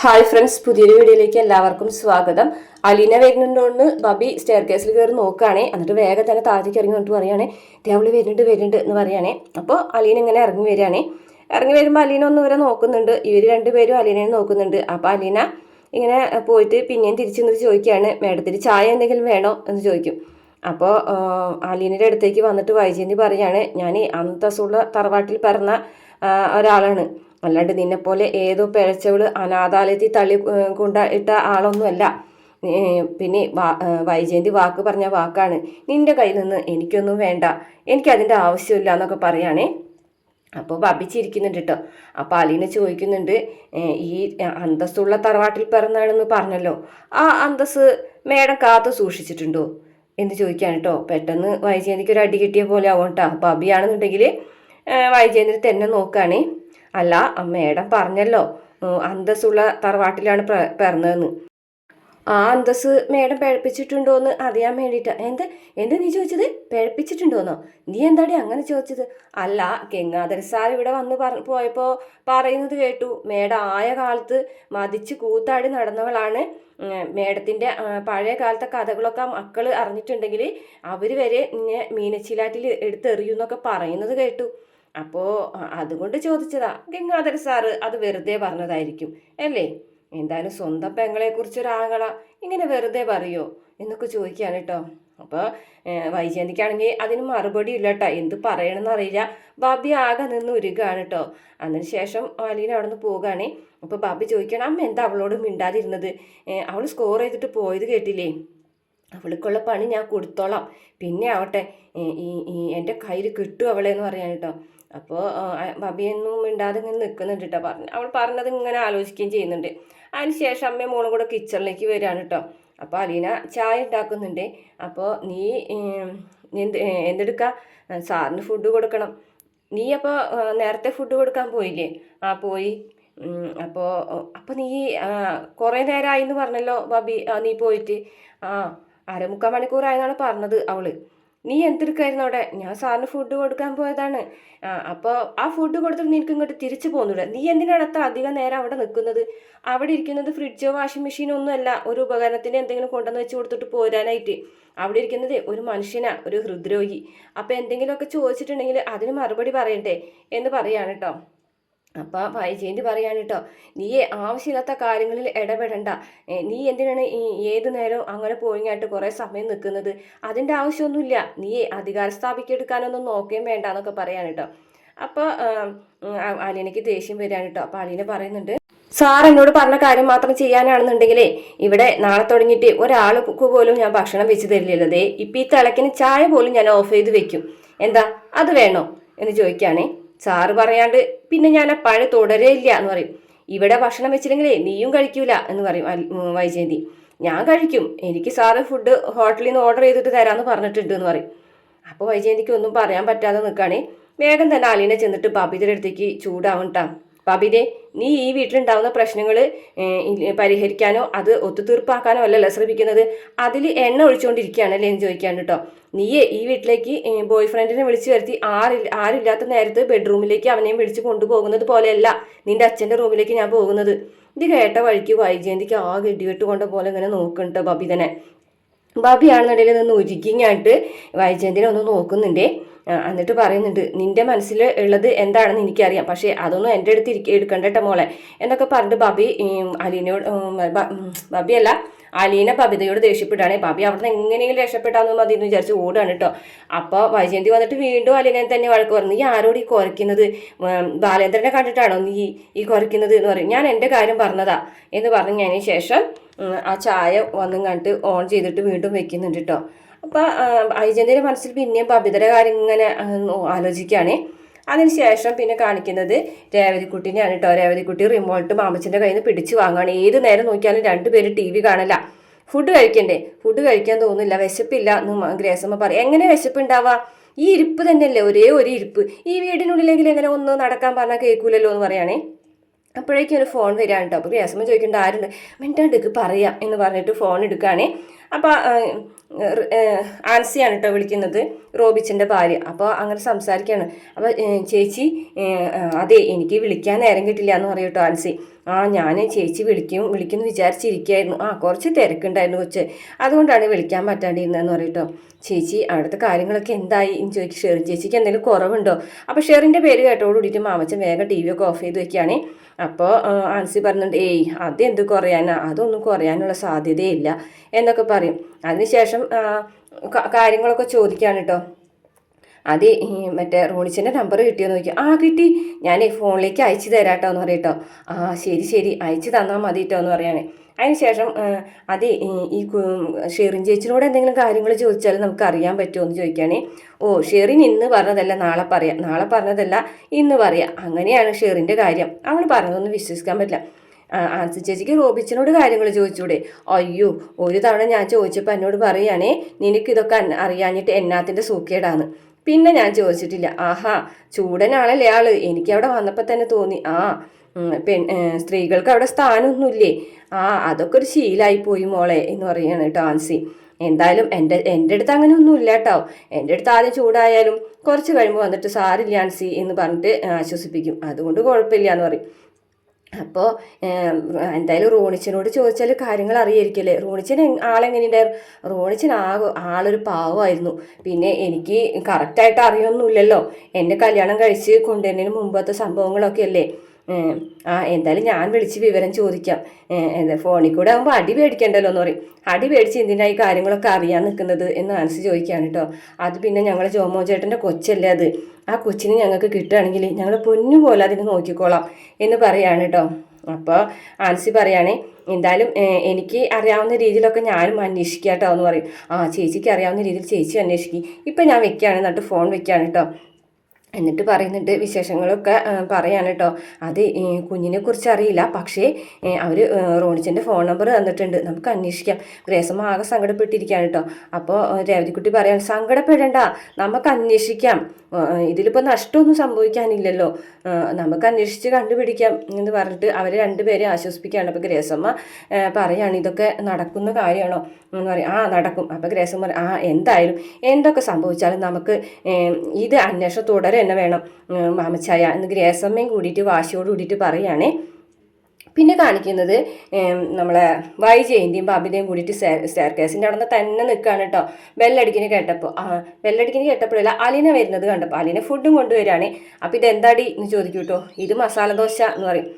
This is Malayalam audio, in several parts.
ഹായ് ഫ്രണ്ട്സ് പുതിയൊരു വീഡിയോയിലേക്ക് എല്ലാവർക്കും സ്വാഗതം. അലീന വരുന്നുണ്ടോന്ന് ബബി സ്റ്റെയർ കേസിൽ കയറി നോക്കുകയാണേ. എന്നിട്ട് വേഗം തന്നെ താഴത്തേക്ക് ഇറങ്ങി വന്നിട്ട് പറയുകയാണേ രാവിലെ വരുന്നുണ്ട് വരുന്നുണ്ട് എന്ന് പറയുകയാണേ. അപ്പോൾ അലീന ഇങ്ങനെ ഇറങ്ങി വരികയാണേ. ഇറങ്ങി വരുമ്പോൾ അലീന ഒന്ന് ഇവരെ നോക്കുന്നുണ്ട്. ഇവർ രണ്ടുപേരും അലീനയെ നോക്കുന്നുണ്ട്. അപ്പോൾ അലീന ഇങ്ങനെ പോയിട്ട് പിന്നെയും തിരിച്ചു നിന്നിട്ട് ചോദിക്കുകയാണ് മേഡത്തിന് ചായ എന്തെങ്കിലും വേണോ? എന്ന് ചോദിക്കും. അപ്പോൾ അലീനയുടെ അടുത്തേക്ക് വന്നിട്ട് വൈജയന്തി പറയുകയാണ് ഞാൻ അന്തസുള്ള തറവാട്ടിൽ പറഞ്ഞ ഒരാളാണ്. അല്ലാണ്ട് നിന്നെപ്പോലെ ഏതോ പിഴച്ചവൾ അനാഥാലയത്തിൽ തള്ളി കൊണ്ട ഇട്ട ആളൊന്നുമല്ല. പിന്നെ വൈജയന്തി വാക്ക് പറഞ്ഞ വാക്കാണ്. നിന്റെ കയ്യിൽ നിന്ന് എനിക്കൊന്നും വേണ്ട. എനിക്കതിന്റെ ആവശ്യമില്ല എന്നൊക്കെ പറയുകയാണേ അപ്പോൾ വപിച്ചിരിക്കുന്നുണ്ട് കേട്ടോ അപ്പോൾ അലീന ചോദിക്കുന്നുണ്ട് ഈ അന്തസ്സുള്ള തറവാട്ടിൽ പിറന്നാണെന്ന് പറഞ്ഞല്ലോ. ആ അന്തസ് മേഡം കാത്തു സൂക്ഷിച്ചിട്ടുണ്ടോ? എന്ന് ചോദിക്കാൻ കേട്ടോ പെട്ടെന്ന് വൈജയന്തിക്ക് ഒരു അടി കിട്ടിയ പോലെ ആവും കേട്ടോ ബബിയാണെന്നുണ്ടെങ്കിൽ വൈജയന്തിന് തന്നെ നോക്കുകയാണേ അല്ല മേഡം പറഞ്ഞല്ലോ അന്തസ്സുള്ള തറവാട്ടിലാണ് പിറന്നതെന്ന്. ആ അന്തസ് മേഡം പഴപ്പിച്ചിട്ടുണ്ടോന്ന് അറിയാൻ വേണ്ടിയിട്ടാണ് എന്ത് എന്ത് നീ ചോദിച്ചത്? പഴപ്പിച്ചിട്ടുണ്ടോന്നോ? നീ എന്താടി അങ്ങനെ ചോദിച്ചത്? അല്ല ഗംഗാധര സാർ ഇവിടെ വന്ന് പറ പോയപ്പോൾ പറയുന്നത് കേട്ടു. മേഡം ആയ കാലത്ത് മതിച്ച് കൂത്താടി നടന്നവളാണ്. മേഡത്തിന്റെ പഴയ കാലത്തെ കഥകളൊക്കെ മക്കൾ അറിഞ്ഞിട്ടുണ്ടെങ്കിൽ അവർ വരെ മീനച്ചിലാറ്റിൽ എടുത്തെറിയുമെന്നൊക്കെ പറയുന്നത് കേട്ടു. അപ്പോൾ അതുകൊണ്ട് ചോദിച്ചതാ. ഗംഗാധര സാറ് അത് വെറുതെ പറഞ്ഞതായിരിക്കും അല്ലേ? എന്തായാലും സ്വന്തം പെങ്ങളെക്കുറിച്ച് ഒരാങ്ങള ഇങ്ങനെ വെറുതെ പറയോ? എന്നൊക്കെ ചോദിക്കുകയാണ് കേട്ടോ അപ്പോൾ വൈജയന്തിക്കാണെങ്കിൽ അതിന് മറുപടി ഇല്ല കേട്ടോ എന്ത് പറയണമെന്ന് അറിയില്ല ബാബി ആകെ നിന്ന് ഉരുകയാണ് കേട്ടോ അതിന് ശേഷം അലീന അവിടെ നിന്ന് പോവുകയാണ് അപ്പോൾ ബാബി ചോദിക്കണം അമ്മ എന്താ അവളോട് മിണ്ടാതിരുന്നത്? അവൾ സ്കോർ ചെയ്തിട്ട് പോയത് കേട്ടില്ലേ? അവൾക്കുള്ള പണി ഞാൻ കൊടുത്തോളാം. പിന്നെ ആവട്ടെ ഈ എന്റെ കയ്യിൽ കിട്ടും അവളെ എന്ന് പറയാൻ കേട്ടോ അപ്പോൾ ബബിയൊന്നും മിണ്ടാതെ ഇങ്ങനെ നിൽക്കുന്നുണ്ട് കേട്ടോ പറഞ്ഞു അവൾ പറഞ്ഞത് ഇങ്ങനെ ആലോചിക്കുകയും ചെയ്യുന്നുണ്ട്. അതിന് ശേഷം അമ്മയും മോളും കൂടെ കിച്ചണിലേക്ക് വരികയാണ് കേട്ടോ അപ്പോൾ അലീന ചായ ഉണ്ടാക്കുന്നുണ്ട്. അപ്പോൾ നീ എന്ത് എന്തെടുക്കുക സാറിന് ഫുഡ് കൊടുക്കണം. നീ അപ്പോൾ നേരത്തെ ഫുഡ് കൊടുക്കാൻ പോയില്ലേ? ആ പോയി. അപ്പോൾ അപ്പോൾ നീ കുറേ നേരമായി എന്ന് പറഞ്ഞല്ലോ ബബി നീ പോയിട്ട്. ആ അരമുക്കാൽ മണിക്കൂറായെന്നാണ് പറഞ്ഞത് അവൾ. നീ എന്തെടുക്കായിരുന്നു അവിടെ? ഞാൻ സാറിന് ഫുഡ് കൊടുക്കാൻ പോയതാണ്. ആ അപ്പോൾ ആ ഫുഡ് കൊടുത്തിട്ട് നിനക്ക് ഇങ്ങോട്ട് തിരിച്ചു പോകുന്നില്ല നീ എന്തിനാണ് അത്ര അധികം നേരം അവിടെ നിൽക്കുന്നത്? അവിടെ ഇരിക്കുന്നത് ഫ്രിഡ്ജോ വാഷിംഗ് മെഷീനോ ഒന്നുമല്ല ഒരു ഉപകരണത്തിന് എന്തെങ്കിലും കൊണ്ടുവന്ന് വെച്ച് കൊടുത്തിട്ട് പോരാനായിട്ട്. അവിടെ ഇരിക്കുന്നത് ഒരു മനുഷ്യനാ ഒരു ഹൃദ്രോഗി അപ്പോൾ എന്തെങ്കിലുമൊക്കെ ചോദിച്ചിട്ടുണ്ടെങ്കിൽ അതിന് മറുപടി പറയണ്ടേ? എന്ന് പറയാണ് കേട്ടോ അപ്പോൾ വൈജയന്തി പറയാണ് കേട്ടോ നീ ആവശ്യമില്ലാത്ത കാര്യങ്ങളിൽ ഇടപെടണ്ട. നീ എന്തിനാണ് ഈ ഏത് നേരവും അങ്ങനെ പോയിങ്ങായിട്ട് കുറേ സമയം നിൽക്കുന്നത്? അതിന്റെ ആവശ്യമൊന്നുമില്ല. നീ അധികാരം സ്ഥാപിക്കെടുക്കാനൊന്നും നോക്കുകയും വേണ്ട എന്നൊക്കെ പറയാണ് കേട്ടോ അപ്പോൾ അലീനയ്ക്ക് ദേഷ്യം വരികയാണ് കേട്ടോ അപ്പോൾ അലീന പറയുന്നുണ്ട് സാർ എന്നോട് പറഞ്ഞ കാര്യം മാത്രം ചെയ്യാനാണെന്നുണ്ടെങ്കിലേ ഇവിടെ നാളെ തുടങ്ങിയിട്ട് ഒരാൾക്ക് പോലും ഞാൻ ഭക്ഷണം വെച്ച് തരില്ലല്ലോ. ദേ ഇപ്പം ഈ തിളക്കിന് ചായ പോലും ഞാൻ ഓഫ് ചെയ്ത് വെക്കും. എന്താ? അത് വേണോ? എന്ന് ചോദിക്കുകയാണേ സാറ് പറയാണ്ട് പിന്നെ ഞാൻ ആ പഴ തുടരേ ഇല്ല എന്ന് പറയും. ഇവിടെ ഭക്ഷണം വെച്ചില്ലെങ്കിലേ നീയും കഴിക്കൂല എന്ന് പറയും വൈജയന്തി. ഞാൻ കഴിക്കും. എനിക്ക് സാറ് ഫുഡ് ഹോട്ടലിൽ നിന്ന് ഓർഡർ ചെയ്തിട്ട് തരാമെന്ന് പറഞ്ഞിട്ടുണ്ട് എന്ന് പറയും. അപ്പോൾ വൈജയന്തിക്ക് ഒന്നും പറയാൻ പറ്റാതെ നിൽക്കുകയാണെ വേഗം തന്നെ അലീനെ ചെന്നിട്ട് ബബിതയുടെ അടുത്തേക്ക് ചൂടാവണ്ടാ ബബിതെ നീ ഈ വീട്ടിലുണ്ടാവുന്ന പ്രശ്നങ്ങൾ പരിഹരിക്കാനോ അത് ഒത്തുതീർപ്പാക്കാനോ അല്ലല്ലോ ശ്രമിക്കുന്നത്. അതിൽ എണ്ണ ഒഴിച്ചുകൊണ്ടിരിക്കുകയാണല്ലേ എന്ന് ചോദിക്കാണ് കേട്ടോ നീയേ ഈ വീട്ടിലേക്ക് ബോയ് ഫ്രണ്ടിനെ വിളിച്ചു വരുത്തി. ആരില്ല ആരില്ലാത്ത നേരത്ത് ബെഡ്റൂമിലേക്ക് അവനെയും വിളിച്ച് കൊണ്ടുപോകുന്നത് പോലെയല്ല നിന്റെ അച്ഛന്റെ റൂമിലേക്ക് ഞാൻ പോകുന്നത്. ഇത് കേട്ട വഴിക്ക് വൈജയന്തിക്ക് ആകെ ഇടിവെട്ട് കൊണ്ട പോലെ ഇങ്ങനെ നോക്കുന്നുണ്ട് ബബി ബാബിയാണെന്നുണ്ടെങ്കിൽ നിന്ന് ഉരുക്കിങ്ങായിട്ട് വൈജയന്തിനെ ഒന്ന് നോക്കുന്നുണ്ടേ. ആ, എന്നിട്ട് പറയുന്നുണ്ട് നിന്റെ മനസ്സിൽ ഉള്ളത് എന്താണെന്ന് എനിക്കറിയാം. പക്ഷേ അതൊന്നും എന്റെ അടുത്ത് ഇരിക്ക എടുക്കണ്ടേട്ടോ മോളെ. എന്നൊക്കെ പറഞ്ഞിട്ട് ബബി അലീനോട് ബബിയല്ല അലീന ബബിതയോട് ദേഷ്യപ്പെട്ടാണ്. ബബി അവിടുന്ന് എങ്ങനെയെങ്കിലും രക്ഷപ്പെട്ടാന്ന് മതി എന്ന് വിചാരിച്ച് ഓടാണ് കേട്ടോ അപ്പോൾ വൈജയന്തി വന്നിട്ട് വീണ്ടും അലീനെ തന്നെ വഴക്ക് പറഞ്ഞു. നീ ആരോട് ഈ കുറയ്ക്കുന്നത് ബാലേന്ദ്രനെ കണ്ടിട്ടാണോ നീ ഈ കുറയ്ക്കുന്നത് എന്ന് പറയും. ഞാൻ എന്റെ കാര്യം പറഞ്ഞതാ. എന്ന് പറഞ്ഞതിന് ശേഷം ആ ചായ വന്നും കണ്ടിട്ട് ഓൺ ചെയ്തിട്ട് വീണ്ടും വെക്കുന്നുണ്ട് കേട്ടോ അപ്പോൾ ഐജന്തിന്റെ മനസ്സിൽ പിന്നെയും ബബിതയുടെ കാര്യം ഇങ്ങനെ ആലോചിക്കുകയാണേ. അതിനുശേഷം പിന്നെ കാണിക്കുന്നത് രേവതിക്കുട്ടിനെയാണ് കേട്ടോ. രേവതിക്കുട്ടി റിമോട്ട് മാമച്ചന്റെ കയ്യിൽ നിന്ന് പിടിച്ചു വാങ്ങുകയാണ് ഏത് നേരം നോക്കിയാലും രണ്ടുപേരും ടി വി കാണല. ഫുഡ് കഴിക്കണ്ടേ? ഫുഡ് കഴിക്കാൻ തോന്നുന്നില്ല. വിശപ്പില്ല എന്ന് ഗ്രേസമ്മ പറയും. എങ്ങനെ വിശപ്പ് ഉണ്ടാവുക ഈ ഇരിപ്പ് തന്നെയല്ലേ? ഒരേ ഒരു ഇരിപ്പ്. ഈ വീടിനുള്ളിലെങ്കിൽ എങ്ങനെ ഒന്ന് നടക്കാൻ പറഞ്ഞാൽ കേൾക്കൂലല്ലോ എന്ന് പറയുകയാണേ അപ്പോഴേക്കും ഒരു ഫോൺ വരികയാണ് കേട്ടോ. അപ്പോൾ ഗ്യാസമ്മ ചോദിക്കേണ്ട ആരുണ്ട്? മിണ്ടാണ്ടിക്ക് പറയാം എന്ന് പറഞ്ഞിട്ട് ഫോൺ എടുക്കുകയാണേ അപ്പോൾ ആൻസിയാണ് കേട്ടോ വിളിക്കുന്നത് റോബിച്ചിന്റെ ഭാര്യ. അപ്പോൾ അങ്ങനെ സംസാരിക്കുകയാണ് അപ്പോൾ ചേച്ചി അതെ എനിക്ക് വിളിക്കാൻ നേരം കിട്ടില്ല എന്ന് പറയും കേട്ടോ ആൻസി. ആ ഞാൻ ചേച്ചി വിളിക്കും വിളിക്കുമെന്ന് വിചാരിച്ചിരിക്കുകയായിരുന്നു ആ കുറച്ച് തിരക്കുണ്ടായിരുന്നു കൊച്ച്. അതുകൊണ്ടാണ് വിളിക്കാൻ പറ്റാണ്ടിരുന്നതെന്ന് പറയട്ടോ ചേച്ചി അവിടുത്തെ കാര്യങ്ങളൊക്കെ എന്തായി? എന്ന് ചോദിച്ചു ഷെറിൻ ചേച്ചിക്ക് എന്തെങ്കിലും കുറവുണ്ടോ? അപ്പോൾ ഷെറിന്റെ പേര് കേട്ടോട് കൂടിയിട്ട് മാമച്ചൻ വേഗം ടി വി ഒക്കെ ഓഫ് ചെയ്ത് വെക്കുകയാണ്. അപ്പോൾ ആൻസി പറഞ്ഞിട്ടുണ്ട് ഏയ് അതെന്ത് കുറയാനാ? അതൊന്നും കുറയാനുള്ള സാധ്യതയില്ല എന്നൊക്കെ പറയും. അതിനുശേഷം കാര്യങ്ങളൊക്കെ ചോദിക്കുകയാണ് കേട്ടോ അത് മറ്റേ റോണിച്ചന്റെ നമ്പർ കിട്ടിയോ ചോദിക്കും. ആ കിട്ടി. ഞാൻ ഫോണിലേക്ക് അയച്ചു കേട്ടോ എന്ന് പറയട്ടോ ആ ശരി ശരി. അയച്ചു തന്നാൽ മതി കേട്ടോ എന്ന് പറയാണ്. അതിന് ശേഷം അത് ഈ ഷെറിൻ ചേച്ചിനോട് എന്തെങ്കിലും കാര്യങ്ങൾ ചോദിച്ചാൽ നമുക്ക് അറിയാൻ പറ്റുമോ എന്ന് ചോദിക്കുകയാണെ ഓ ഷെറിൻ ഇന്ന് പറഞ്ഞതല്ല നാളെ പറയാം. നാളെ പറഞ്ഞതല്ല ഇന്ന് പറയാം. അങ്ങനെയാണ് ഷെറിന്റെ കാര്യം. അവൾ പറഞ്ഞതൊന്നും വിശ്വസിക്കാൻ പറ്റില്ല. ആൻസി ചേച്ചിക്ക് റോബിച്ചിനോട് കാര്യങ്ങൾ ചോദിച്ചൂടെ. അയ്യോ ഒരു തവണ ഞാൻ ചോദിച്ചപ്പോൾ എന്നോട് പറയുകയാണേ നിനക്ക് ഇതൊക്കെ അറിയാഞ്ഞിട്ട് എന്നാത്തിന്റെ സൂക്കേടാന്ന്. പിന്നെ ഞാൻ ചോദിച്ചിട്ടില്ല ആഹാ ചൂടനാണല്ലേ ആൾ? എനിക്ക് അവിടെ വന്നപ്പോൾ തന്നെ തോന്നി ആ പെൺ സ്ത്രീകൾക്ക് അവിടെ സ്ഥാനമൊന്നുമില്ലേ? ആ അതൊക്കെ ഒരു ശീലായി പോയി മോളെ എന്ന് പറയുകയാണ് കേട്ടോ ആൻസി. എന്തായാലും എന്റെ എന്റെ അടുത്ത് അങ്ങനെ ഒന്നും ഇല്ല കേട്ടോ. എന്റെ അടുത്ത് ആദ്യം ചൂടായാലും കുറച്ച് കഴിയുമ്പോൾ വന്നിട്ട് സാരില്ല ആൻസി എന്ന് പറഞ്ഞിട്ട് ആശ്വസിപ്പിക്കും. അതുകൊണ്ട് കുഴപ്പമില്ല എന്ന് പറയും. അപ്പോൾ എന്തായാലും റോണിച്ചനോട് ചോദിച്ചാൽ കാര്യങ്ങൾ അറിയായിരിക്കല്ലേ റോണിച്ചൻ ആളെങ്ങനെയുണ്ടായിരുന്നു? റോണിച്ചൻ ആകെ ആളൊരു പാവമായിരുന്നു. പിന്നെ എനിക്ക് കറക്റ്റായിട്ട് അറിയൊന്നുമില്ലല്ലോ. എന്റെ കല്യാണം കഴിച്ച് കൊണ്ടുവരുന്നതിന് മുമ്പത്തെ സംഭവങ്ങളൊക്കെ അല്ലേ ആ എന്തായാലും ഞാൻ വിളിച്ച് വിവരം ചോദിക്കാം. എന്താ ഫോണിൽ കൂടെ ആകുമ്പോൾ അടി പേടിക്കണ്ടല്ലോ എന്ന് പറയും. അടി പേടിച്ച് എന്തിനായി ഈ കാര്യങ്ങളൊക്കെ അറിയാൻ നിൽക്കുന്നത് എന്ന് ആൻസി ചോദിക്കുകയാണ് കേട്ടോ. അത് പിന്നെ ഞങ്ങളെ ജോമോ ചേട്ടന്റെ കൊച്ചല്ലേ അത്. ആ കൊച്ചിനെ ഞങ്ങൾക്ക് കിട്ടുകയാണെങ്കിൽ ഞങ്ങൾ പൊന്നു പോലെ അതിനെ നോക്കിക്കോളാം എന്ന് പറയാണ് കേട്ടോ. അപ്പോൾ ആൻസി പറയുകയാണേ എന്തായാലും എനിക്ക് അറിയാവുന്ന രീതിയിലൊക്കെ ഞാനും അന്വേഷിക്കാം കേട്ടോ എന്ന് പറയും. ആ ചേച്ചിക്ക് അറിയാവുന്ന രീതിയിൽ ചേച്ചി അന്വേഷിക്കും. ഇപ്പം ഞാൻ വെക്കുകയാണ് എന്നിട്ട് ഫോൺ വെക്കുകയാണ് കേട്ടോ. എന്നിട്ട് പറയുന്നുണ്ട് വിശേഷങ്ങളൊക്കെ പറയാണ് കേട്ടോ. അത് കുഞ്ഞിനെ കുറിച്ച് അറിയില്ല. പക്ഷേ അവർ റോണിച്ചന്റെ ഫോൺ നമ്പർ തന്നിട്ടുണ്ട്. നമുക്ക് അന്വേഷിക്കാം. ഗ്രേസമ്മ ആകെ സങ്കടപ്പെട്ടിരിക്കുകയാണ് കേട്ടോ. അപ്പോൾ രേവതിക്കുട്ടി പറയാൻ സങ്കടപ്പെടേണ്ട. നമുക്ക് അന്വേഷിക്കാം. ഇതിലിപ്പോൾ നഷ്ടമൊന്നും സംഭവിക്കാനില്ലല്ലോ. നമുക്ക് അന്വേഷിച്ച് കണ്ടുപിടിക്കാം എന്ന് പറഞ്ഞിട്ട് അവർ രണ്ടുപേരെ ആശ്വസിപ്പിക്കുകയാണ്. അപ്പോൾ ഗ്രേസമ്മ പറയാണ് ഇതൊക്കെ നടക്കുന്ന കാര്യമാണോ? എന്ന് പറയും. ആ നടക്കും. അപ്പോൾ ഗ്രേസമ്മ പറയും ആ എന്തായാലും എന്തൊക്കെ സംഭവിച്ചാലും നമുക്ക് ഇത് അന്വേഷണം തുടരെ തന്നെ വേണം മാമച്ചായ. എന്ന് ഗ്രേസമ്മയും കൂടിയിട്ട് വാശിയോട് കൂടിയിട്ട് പറയുകയാണേ പിന്നെ കാണിക്കുന്നത് നമ്മളെ വൈ വൈജയന്തിയും ബാബിതയും കൂടിയിട്ട് സ്റ്റെയർ കേസിന്റെ അവിടെ നിന്ന് തന്നെ നിൽക്കുകയാണ് കേട്ടോ ബെല്ലടിക്കിന് കേട്ടപ്പോൾ ബെല്ലടിക്കിന് കേട്ടപ്പോഴല്ല അലീന വരുന്നത് കണ്ടപ്പോൾ അലീന ഫുഡും കൊണ്ടുവരികയാണ്. അപ്പോൾ ഇത് എന്താടി എന്ന് ചോദിക്കും കേട്ടോ ഇത് മസാല ദോശ എന്ന് പറയും.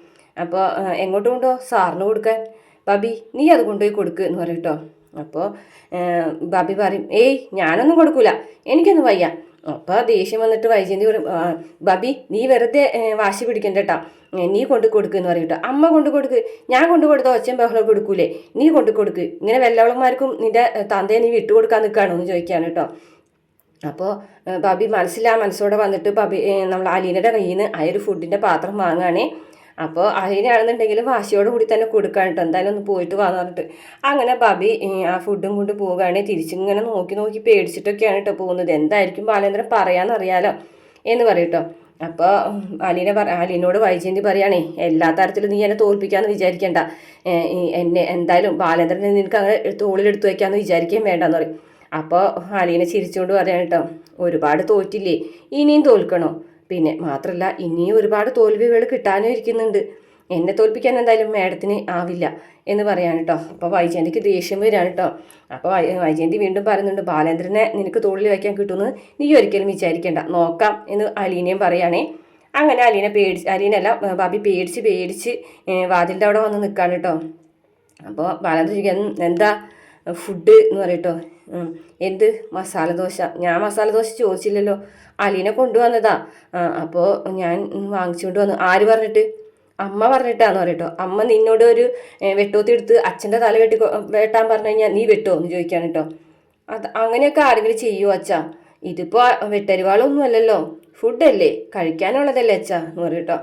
അപ്പോൾ എങ്ങോട്ട് കൊണ്ടോ സാറിന് കൊടുക്കാൻ. ബാബി നീ അത് കൊണ്ടുപോയി കൊടുക്കുക എന്ന് പറയും കേട്ടോ അപ്പോൾ ബാബി പറയും ഏയ് ഞാനൊന്നും കൊടുക്കൂല. എനിക്കൊന്നും വയ്യ. അപ്പോൾ ദേഷ്യം വന്നിട്ട് വൈജയന്തി പറയും ബബി നീ വെറുതെ വാശി പിടിക്കണ്ട നീ കൊണ്ട് കൊടുക്കുന്ന് എന്ന് പറയും അമ്മ കൊണ്ട് കൊടുക്ക്. ഞാൻ കൊണ്ട് കൊടുത്ത ഒച്ചയും ബഹളം കൊടുക്കൂലേ. നീ കൊണ്ട് കൊടുക്ക്. ഇങ്ങനെ വെല്ലവളന്മാർക്കും നിന്റെ തന്തയെ നീ വിട്ടുകൊടുക്കാൻ നിൽക്കുകയാണോ എന്ന് ചോദിക്കുകയാണ് കേട്ടോ അപ്പോൾ ബബി മനസ്സിലാ മനസ്സോടെ വന്നിട്ട് ബബി നമ്മൾ അലീനയുടെ കയ്യിൽ നിന്ന് ആ ഒരു ഫുഡിന്റെ പാത്രം വാങ്ങുകയാണേ അപ്പോൾ അതിനാണെന്നുണ്ടെങ്കിൽ വാശിയോട് കൂടി തന്നെ കൊടുക്കാൻ കേട്ടോ എന്തായാലും ഒന്ന് പോയിട്ട് വാന്ന് പറഞ്ഞിട്ട്. അങ്ങനെ ബാബി ആ ഫുഡും കൊണ്ട് പോവുകയാണെങ്കിൽ തിരിച്ചിങ്ങനെ നോക്കി നോക്കി പേടിച്ചിട്ടൊക്കെയാണ് കേട്ടോ പോകുന്നത്. എന്തായിരിക്കും ബാലേന്ദ്രൻ പറയാന്നറിയാലോ എന്ന് പറയട്ടോ അപ്പോൾ അലീനെ പറ അലീനോട് വൈജയന്തി പറയുകയാണേ എല്ലാ തരത്തിലും നീ എന്നെ തോൽപ്പിക്കാമെന്ന് വിചാരിക്കേണ്ട. എന്നെ എന്തായാലും ബാലേന്ദ്രനെ നിനക്ക് അങ്ങനെ തോളിലെടുത്ത് വയ്ക്കാമെന്ന് വിചാരിക്കുകയും വേണ്ടെന്ന് പറയും. അപ്പോൾ അലീനെ ചിരിച്ചുകൊണ്ട് പറയാണ് കേട്ടോ ഒരുപാട് തോറ്റില്ലേ ഇനിയും തോൽക്കണോ? പിന്നെ മാത്രമല്ല ഇനിയും ഒരുപാട് തോൽവികൾ കിട്ടാനും ഇരിക്കുന്നുണ്ട്. എന്നെ തോൽപ്പിക്കാൻ എന്തായാലും മാഡത്തിന് ആവില്ല എന്ന് പറയാണ് കേട്ടോ അപ്പോൾ വൈജയന്തിക്ക് ദേഷ്യം വരികയാണ് കേട്ടോ അപ്പോൾ വൈജയന്തി വീണ്ടും പറയുന്നുണ്ട് ബാലേന്ദ്രനെ നിനക്ക് തോളിൽ വയ്ക്കാൻ കിട്ടുമെന്ന് നീ ഒരിക്കലും വിചാരിക്കേണ്ട. നോക്കാം എന്ന് അലീനയും പറയുകയാണേ അങ്ങനെ അലീന പേടിച്ച് അലീനല്ല ബാബി പേടിച്ച് പേടിച്ച് വാതിലിന്റെ അവിടെ വന്ന് നിൽക്കാണ് കേട്ടോ അപ്പോൾ ബാലേന്ദ്രൻ എന്താ ഫുഡ് എന്ന് പറയട്ടോ. എന്ത്? മസാല ദോശ. ഞാൻ മസാല ദോശ ചോദിച്ചില്ലല്ലോ. അലീനെ കൊണ്ടുവന്നതാ. അപ്പോൾ ഞാൻ വാങ്ങിച്ചുകൊണ്ട് വന്നു. ആര് പറഞ്ഞിട്ട്? അമ്മ പറഞ്ഞിട്ടാന്ന് പറയട്ടോ. അമ്മ നിന്നോട് ഒരു വെട്ടോത്തി എടുത്ത് അച്ഛന്റെ തല വെട്ടി വെട്ടാൻ പറഞ്ഞു കഴിഞ്ഞാൽ നീ വെട്ടോ എന്ന് ചോദിക്കാൻ കേട്ടോ അത് അങ്ങനെയൊക്കെ ആരെങ്കിലും ചെയ്യുമോ അച്ഛാ? ഇതിപ്പോൾ വെട്ടരിവാളൊന്നും അല്ലല്ലോ. ഫുഡല്ലേ കഴിക്കാനുള്ളതല്ലേ അച്ഛാ എന്ന് പറയട്ടോ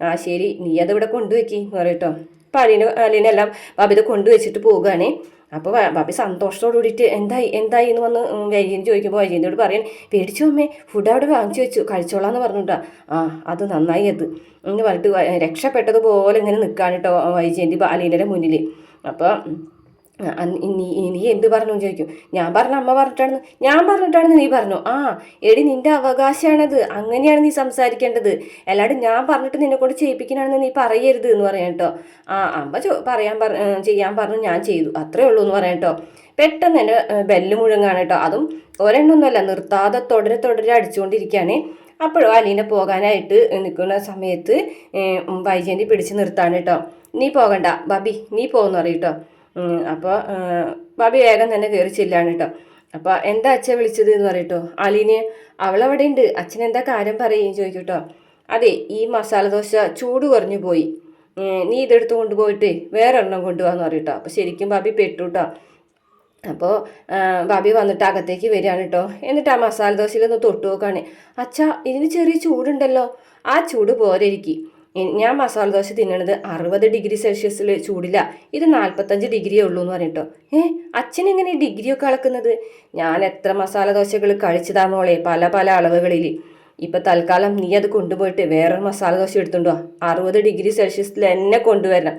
ആ ശരി. നീ അതിവിടെ കൊണ്ടുവയ്ക്കി എന്ന് പറയട്ടോ അപ്പം അലീനെ അലീനെല്ലാം ബാബി ഇത് കൊണ്ടുവച്ചിട്ട് പോവുകയാണേ. അപ്പോൾ ബാബി സന്തോഷത്തോട് കൂടിയിട്ട് എന്തായി എന്തായി എന്ന് വന്ന് വൈജയന്തി ചോദിക്കുമ്പോൾ വൈജയന്തിയോട് പറയാൻ പേടിച്ചു അമ്മേ ഫുഡ് അവിടെ വാങ്ങിച്ചു വെച്ചു കഴിച്ചോളാം എന്ന് പറഞ്ഞിട്ടാ. ആ അത് നന്നായി അത്. എന്ന് പറഞ്ഞിട്ട് രക്ഷപ്പെട്ടതുപോലെ ഇങ്ങനെ നിൽക്കാൻ കേട്ടോ വൈജയന്തി ബാലീനയുടെ മുന്നിൽ അപ്പോൾ നീ നീ എന്ത് പറഞ്ഞു ചോദിക്കും. ഞാൻ പറഞ്ഞു അമ്മ പറഞ്ഞിട്ടാണെന്ന്. ഞാൻ പറഞ്ഞിട്ടാണെന്ന് നീ പറഞ്ഞു? ആ എടി നിന്റെ അവകാശമാണത്. അങ്ങനെയാണ് നീ സംസാരിക്കേണ്ടത്. അല്ലാണ്ട് ഞാൻ പറഞ്ഞിട്ട് നിന്നെ കൊണ്ട് ചെയ്യിപ്പിക്കണമെന്ന് നീ പറയരുത് എന്ന് പറയാം കേട്ടോ. ആ അമ്മ പറയാൻ പറ ചെയ്യാൻ പറഞ്ഞു ഞാൻ ചെയ്തു. അത്രേ ഉള്ളൂ എന്ന് പറയാം കേട്ടോ. പെട്ടെന്ന് എന്റെ ബെല്ല് മുഴങ്ങാണ് കേട്ടോ. അതും ഒരെണ്ണമൊന്നുമല്ല നിർത്താതെ തുടരെ തുടരെ അടിച്ചുകൊണ്ടിരിക്കുകയാണ്. അപ്പോഴും അലീനെ പോകാനായിട്ട് നിൽക്കുന്ന സമയത്ത് വൈജയന്റെ പിടിച്ച് നിർത്താണ് കേട്ടോ. നീ പോകണ്ട. ബബി നീ പോകുന്നു പറയും കേട്ടോ. അപ്പോൾ ബാബി വേഗം തന്നെ കയറി ചെല്ലാണ് കേട്ടോ അപ്പോൾ എന്താ അച്ഛൻ വിളിച്ചത് എന്ന് പറയട്ടോ? അലീന് അവളവിടെ ഉണ്ട് അച്ഛൻ എന്താ കാര്യം പറയും ചോദിക്കട്ടോ കേട്ടോ അതെ ഈ മസാല ദോശ ചൂട് കുറഞ്ഞു പോയി. നീ ഇതെടുത്ത് കൊണ്ടുപോയിട്ട് വേറെ എണ്ണം കൊണ്ടുപോകാന്ന് പറയട്ടോ അപ്പോൾ ശരിക്കും ബാബി പെട്ടു കേട്ടോ അപ്പോൾ ബാബി വന്നിട്ട് അകത്തേക്ക് വരികയാണ് കേട്ടോ എന്നിട്ട് ആ മസാല ദോശയിലൊന്ന് തൊട്ട് നോക്കുകയാണ് അച്ഛാ ഇതിന് ചെറിയ ചൂടുണ്ടല്ലോ. ആ ചൂട് പോരെ എനിക്ക് ഇ- ഞാൻ മസാല ദോശ തിന്നണത് അറുപത് ഡിഗ്രി സെൽഷ്യസിൽ ചൂടില്ല. ഇത് നാൽപ്പത്തഞ്ച് ഡിഗ്രിയേ ഉള്ളൂ എന്ന് പറഞ്ഞിട്ടോ. ഏ അച്ഛൻ എങ്ങനെ ഡിഗ്രിയൊക്കെ അളക്കുന്നത്? ഞാൻ എത്ര മസാല ദോശകൾ കഴിച്ചതാ മോളെ പല പല അളവുകളിൽ ഇപ്പം തൽക്കാലം നീ അത് കൊണ്ടുപോയിട്ട് വേറൊരു മസാല ദോശ എടുത്തുണ്ടോ അറുപത് ഡിഗ്രി സെൽഷ്യസിൽ എന്നെ കൊണ്ടുവരണം.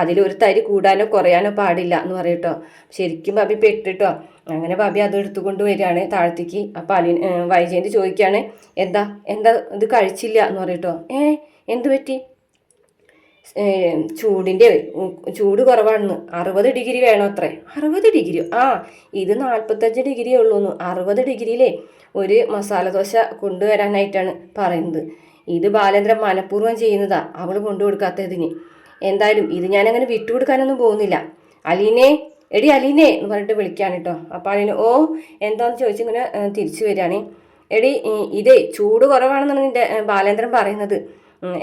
അതിലൊരു തരി കൂടാനോ കുറയാനോ പാടില്ല എന്ന് പറയട്ടോ ശരിക്കും ബാബി പെട്ടിട്ടോ. അങ്ങനെ ബാബി അത് എടുത്തുകൊണ്ട് വരികയാണ് താഴത്തേക്ക്. അപ്പോൾ അലി വൈജയന്തി ചോദിക്കുകയാണ് എന്താ എന്താ ഇത് കഴിച്ചില്ല? എന്ന് പറയട്ടോ ഏ എന്ത് പറ്റി? ചൂടിന്റെ ചൂട് കുറവാണെന്ന്. അറുപത് ഡിഗ്രി വേണോ അത്രേ? അറുപത് ഡിഗ്രി? ആ ഇത് നാൽപ്പത്തഞ്ച് ഡിഗ്രിയേ ഉള്ളൂന്ന് അറുപത് ഡിഗ്രിയിലേ ഒരു മസാല ദോശ കൊണ്ടുവരാനായിട്ടാണ് പറയുന്നത്. ഇത് ബാലേന്ദ്രൻ മനഃപൂർവം ചെയ്യുന്നതാ. അവൾ കൊണ്ടു കൊടുക്കാത്തതിന് എന്തായാലും ഇത് ഞാനങ്ങനെ വിട്ടുകൊടുക്കാനൊന്നും പോകുന്നില്ല. അലീനെ എടി അലീനെ എന്ന് പറഞ്ഞിട്ട് വിളിക്കുകയാണ് കേട്ടോ അപ്പോൾ അലീന ഓ എന്താന്ന് ചോദിച്ചിങ്ങനെ തിരിച്ചു വരികയാണ്. എടി ഇതേ ചൂട് കുറവാണെന്നാണ് നിന്റെ ബാലേന്ദ്രൻ പറയുന്നത്.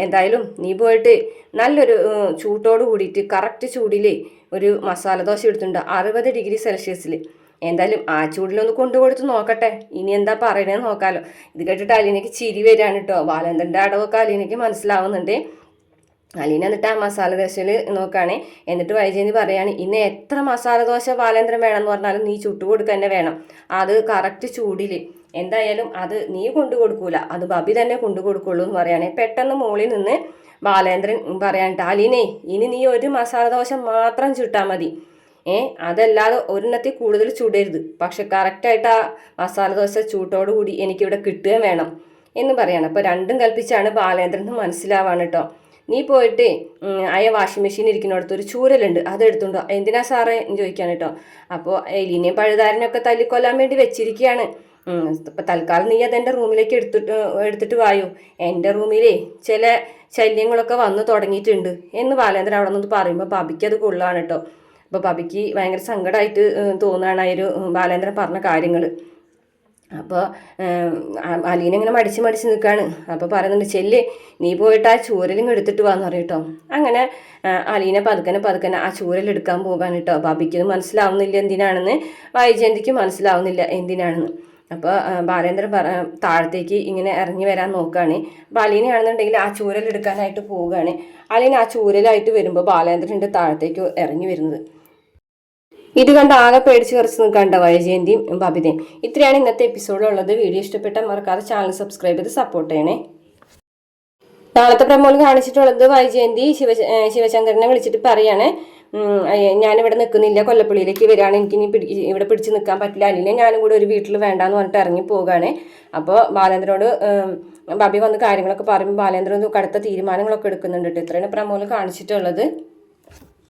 എന്തായാലും നീ പോയിട്ട് നല്ലൊരു ചൂട്ടോട് കൂടിയിട്ട് കറക്റ്റ് ചൂടിൽ ഒരു മസാല ദോശ എടുത്തിട്ടുണ്ട് അറുപത് ഡിഗ്രി സെൽഷ്യസിൽ എന്തായാലും ആ ചൂടിലൊന്ന് കൊണ്ടുകൊടുത്ത് നോക്കട്ടെ. ഇനി എന്താ പറയണേന്ന് നോക്കാലോ. ഇത് കേട്ടിട്ട് അലീനയ്ക്ക് ചിരി വരികയാണ് കേട്ടോ ബാലേന്ദ്രന്റെ അടവൊക്കെ അലീനയ്ക്ക് മനസ്സിലാവുന്നുണ്ട്. അലീന എന്നിട്ട് ആ മസാല ദോശയിൽ നോക്കുകയാണ് എന്നിട്ട് വൈജയന്തി പറയാണ് ഇന്ന് എത്ര മസാല ദോശ ബാലേന്ദ്രൻ വേണം എന്ന് പറഞ്ഞാലും നീ ചുട്ടു കൊടുക്കുക തന്നെ വേണം. അത് കറക്റ്റ് ചൂടിൽ എന്തായാലും അത് നീ കൊണ്ടു കൊടുക്കൂല. അത് ബബി തന്നെ കൊണ്ടു കൊടുക്കുള്ളൂ എന്ന് പറയുകയാണെ പെട്ടെന്ന് മുകളിൽ നിന്ന് ബാലേന്ദ്രൻ പറയാനിട്ട് അലീനെ ഇനി നീ ഒരു മസാല ദോശ മാത്രം ചുട്ടാൽ മതി. ഏ അതല്ലാതെ ഒരെണ്ണത്തിൽ കൂടുതൽ ചൂടരുത്. പക്ഷെ കറക്റ്റായിട്ട് ആ മസാല ദോശ ചൂട്ടോടുകൂടി എനിക്കിവിടെ കിട്ടുകയും വേണം എന്ന് പറയാണ്. അപ്പോൾ രണ്ടും കൽപ്പിച്ചാണ് ബാലേന്ദ്രൻ മനസ്സിലാവാണ് കേട്ടോ നീ പോയിട്ട് അയ വാഷിംഗ് മെഷീൻ ഇരിക്കുന്നിടത്ത് ഒരു ചൂരലുണ്ട്. അത് എടുത്തുണ്ടോ എന്തിനാ സാറേ എന്ന് ചോദിക്കാൻ കേട്ടോ അപ്പോൾ എലിനെയും പഴുതാരനൊക്കെ തല്ലിക്കൊല്ലാൻ വേണ്ടി വെച്ചിരിക്കുകയാണ് ഇപ്പം തൽക്കാലം നീ അതെന്റെ റൂമിലേക്ക് എടുത്തിട്ട് എടുത്തിട്ട് വായോ. എന്റെ റൂമിലേ ചില ശല്യങ്ങളൊക്കെ വന്നു തുടങ്ങിയിട്ടുണ്ട് എന്ന് ബാലേന്ദ്രൻ അവിടെ നിന്ന് പറയുമ്പോൾ പബിക്ക് അത് കൊള്ളാണ് കേട്ടോ അപ്പോൾ പബിക്ക് ഭയങ്കര സങ്കടമായിട്ട് തോന്നുകയാണ് ആ ഒരു ബാലേന്ദ്രൻ പറഞ്ഞ കാര്യങ്ങൾ അപ്പോൾ അലീന ഇങ്ങനെ മടിച്ച് മടിച്ച് നിൽക്കുകയാണ് അപ്പോൾ പറയുന്നുണ്ട് ചെല്ല് നീ പോയിട്ട് ആ ചൂരലും എടുത്തിട്ട് വാന്ന് പറയും കേട്ടോ അങ്ങനെ അലീന പതുക്കനെ പതുക്കനെ ആ ചൂരലെടുക്കാൻ പോകാൻ കേട്ടോ ബാബിക്ക് മനസ്സിലാവുന്നില്ല എന്തിനാണെന്ന് വൈജയന്തിക്ക് മനസ്സിലാവുന്നില്ല എന്തിനാണെന്ന്. അപ്പോൾ ബാലേന്ദ്രൻ പറ താഴത്തേക്ക് ഇങ്ങനെ ഇറങ്ങി വരാൻ നോക്കുകയാണ് അപ്പോൾ അലീനയാണെന്നുണ്ടെങ്കിൽ ആ ചൂരലെടുക്കാനായിട്ട് പോവുകയാണ് അലീന ആ ചൂരലായിട്ട് വരുമ്പോൾ ബാലേന്ദ്രന്റെ താഴത്തേക്ക് ഇറങ്ങി വരുന്നത്. ഇത് കണ്ട് ആകെ പേടിച്ച് കുറച്ച് നിൽക്കാണ്ട വൈജയന്തിയും ബബിതയും? ഇത്രയാണ് ഇന്നത്തെ എപ്പിസോഡിലുള്ളത് വീഡിയോ ഇഷ്ടപ്പെട്ടാൽ മറക്കാതെ ചാനൽ സബ്സ്ക്രൈബ് ചെയ്ത് സപ്പോർട്ട് ചെയ്യണേ. നാളത്തെ പ്രമോൾ കാണിച്ചിട്ടുള്ളത് വൈജയന്തി ശിവ ശിവശങ്കരനെ വിളിച്ചിട്ട് പറയാണ് ഞാനിവിടെ നിൽക്കുന്നില്ല കൊല്ലപ്പള്ളിയിലേക്ക് വരികയാണ്. എനിക്ക് ഇനി പിടി ഇവിടെ പിടിച്ച് നിൽക്കാൻ പറ്റില്ല. അല്ലെങ്കിൽ ഞാനും കൂടെ ഒരു വീട്ടിൽ വേണ്ടാന്ന് പറഞ്ഞിട്ട് ഇറങ്ങി പോവുകയാണ് അപ്പോൾ ബാലേന്ദ്രനോട് ബബി വന്ന് കാര്യങ്ങളൊക്കെ പറയുമ്പോൾ ബാലേന്ദ്രൻ കടുത്ത തീരുമാനങ്ങളൊക്കെ എടുക്കുന്നുണ്ട് കേട്ടോ ഇത്രയാണ് പ്രമോൾ കാണിച്ചിട്ടുള്ളത്.